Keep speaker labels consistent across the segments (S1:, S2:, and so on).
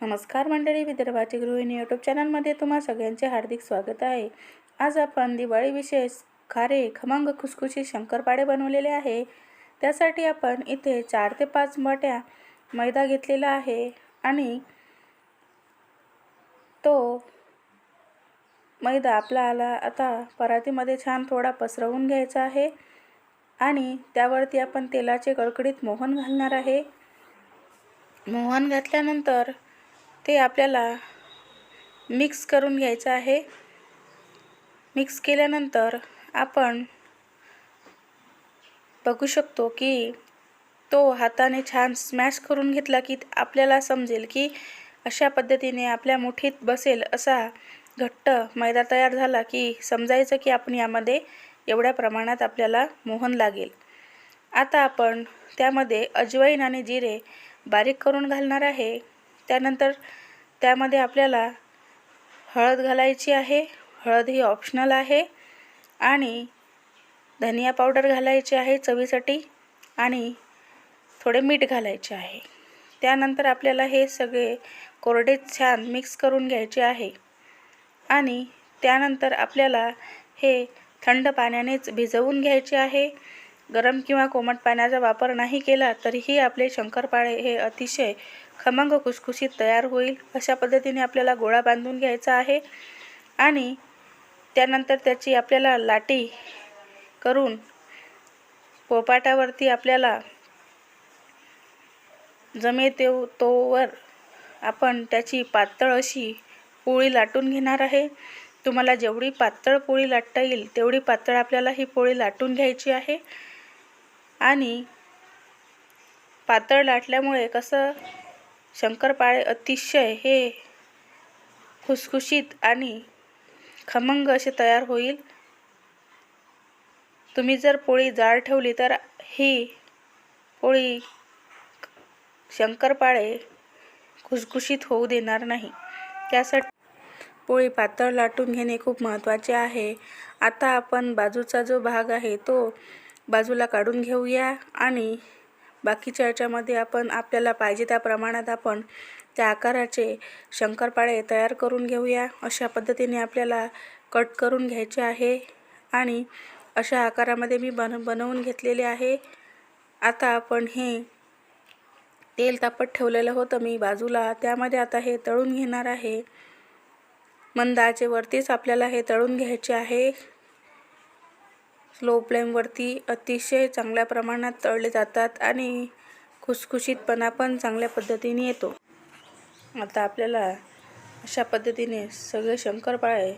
S1: नमस्कार मंडळी विदर्भाची गृहिणी यूट्यूब चॅनलमध्ये तुम्हा सगळ्यांचे हार्दिक स्वागत आहे. आज आपण दिवाळी विशेष खारे खमंग खुसखुशी शंकरपाडे बनवलेले आहे. त्यासाठी आपण इथे चार ते पाच मोठ्या मैदा घेतलेला आहे आणि तो मैदा आपला आला आता परातीमध्ये छान थोडा पसरवून घ्यायचा आहे आणि त्यावरती आपण तेलाचे कडकडीत मोहन घालणार आहे. मोहन घातल्यानंतर ते आपल्याला मिक्स करून घ्यायचं आहे. मिक्स केल्यानंतर आपण बघू शकतो की तो हाताने छान स्मॅश करून घेतला की आपल्याला समजेल की अशा पद्धतीने आपल्या मुठीत बसेल असा घट्ट मैदा तयार झाला की समजायचं की आपण यामध्ये एवढ्या प्रमाणात आपल्याला मोहन लागेल. आता आपण त्यामध्ये अजवाईन आणि जिरे बारीक करून घालणार आहे. त्यानंतर त्यामध्ये आपल्याला हळद घालायची आहे. हळद ही ऑप्शनल आहे. आणि धनिया पावडर घालायची आहे चवीसाठी आणि थोडे मीठ घालायचे आहे. त्यानंतर आपल्याला हे सगळे कोरडे छान मिक्स करून घ्यायचे आहे. आणि त्यानंतर आपल्याला हे थंड पाण्यानेच भिजवून घ्यायचे आहे. गरम किंवा कोमट पाण्याचा वापर नाही केला तरीही आपले शंकरपाळे हे अतिशय खमंग खुसखुशीत तयार होईल अशा पद्धतीने आपल्याला गोळा बांधून घ्यायचा आहे. आणि त्यानंतर त्याची आपल्याला लाटी करून पोपाटावरती आपल्याला जमे तेव तोवर आपण त्याची पातळ अशी पोळी लाटून घेणार आहे. तुम्हाला जेवढी पातळ पोळी लाटता येईल तेवढी पातळ आपल्याला ही पोळी लाटून घ्यायची आहे. आणि पातळ लाटल्यामुळे कसं शंकरपाळे अतिशय हे खुसखुशीत आणि खमंग असे तयार होईल. तुम्ही जर पोळी जाड ठेवली तर ही पोळी शंकरपाळे खुसखुशीत होऊ देणार नाही. त्यासाठी पोळी पातळ लाटून घेणे खूप महत्त्वाचे आहे. आता आपण बाजूचा जो भाग आहे तो बाजूला काढून घेऊया आणि बाकीच्या याच्यामध्ये आपण आपल्याला पाहिजे त्या प्रमाणात आपण त्या आकाराचे शंकरपाळे तयार करून घेऊया. अशा पद्धतीने आपल्याला कट करून घ्यायचे आहे आणि अशा आकारामध्ये मी बन बनवून घेतलेले आहे. आता आपण हे तेल तापत ठेवलेलं होतं मी बाजूला. त्यामध्ये आता हे तळून घेणार आहे. मंदाचे वरतीच आपल्याला हे तळून घ्यायचे आहे. स्लो फ्लेमवरती अतिशय चांगल्या प्रमाणात तळले जातात आणि खुसखुशीतपणा पण चांगल्या पद्धतीने येतो. आता आपल्याला अशा पद्धतीने सगळे शंकरपाळे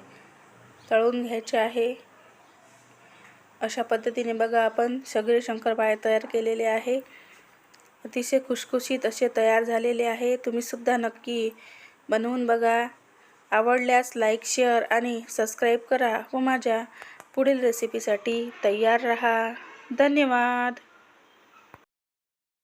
S1: तळून घ्यायचे आहे. अशा पद्धतीने बघा आपण सगळे शंकरपाळे तयार केलेले आहे. अतिशय खुशखुशीत असे तयार झालेले आहे. तुम्हीसुद्धा नक्की बनवून बघा. आवडल्यास लाईक शेअर आणि सबस्क्राईब करा व माझ्या पुढील रेसिपीसाठी तयार रहा. धन्यवाद.